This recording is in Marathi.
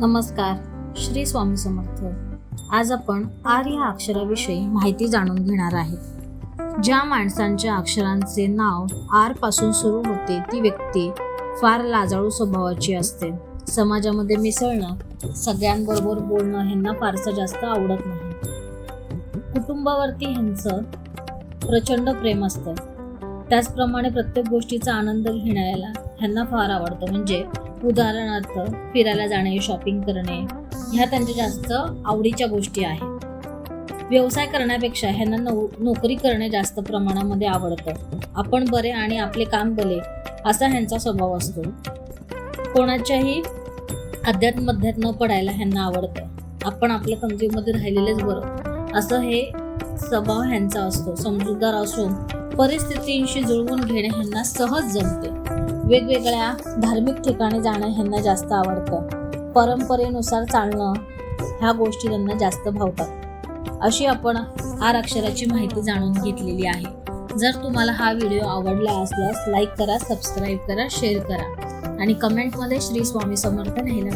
नमस्कार श्री स्वामी समर्थ. आज आपण आर या अक्षराविषयी माहिती जाणून घेणार आहे. ज्या माणसांच्या अक्षरांचे नाव आरपासून सुरू होते ती व्यक्ती फार लाजाळू स्वभावाची असते. समाजामध्ये मिसळणं सगळ्यांबरोबर बोलणं ह्यांना फारसं जास्त आवडत नाही. कुटुंबावरती ह्यांचं प्रचंड प्रेम असतं. त्याचप्रमाणे प्रत्येक गोष्टीचा आनंद घेण्याला ह्यांना फार आवडतं. म्हणजे उदाहरणार्थ फिरायला जाणे शॉपिंग करणे ह्या त्यांच्या जास्त आवडीच्या गोष्टी आहेत. व्यवसाय करण्यापेक्षा ह्यांना नौ नोकरी करणे जास्त प्रमाणामध्ये आवडतं. आपण बरे आणि आपले काम भले असा ह्यांचा स्वभाव असतो. कोणाच्याही अध्यात्मध्यात न पडायला ह्यांना आवडतं. आपण आपल्या कमतीमध्ये राहिलेलेच बरं. असं हे स्वभाव ह्यांचा असतो. समजूतदार असून परिस्थितींशी जुळवून घेणे ह्यांना सहज जमते. वेगवेगळ्या धार्मिक ठिकाणी जाणं ह्यांना जास्त आवडतं. परंपरेनुसार चालणं ह्या गोष्टी त्यांना जास्त भावतात. अशी आपण आर अक्षराची माहिती जाणून घेतलेली आहे. जर तुम्हाला हा व्हिडिओ आवडला असल्यास लाईक करा सबस्क्राईब करा शेअर करा. आणि कमेंटमध्ये श्री स्वामी समर्थन लिहायला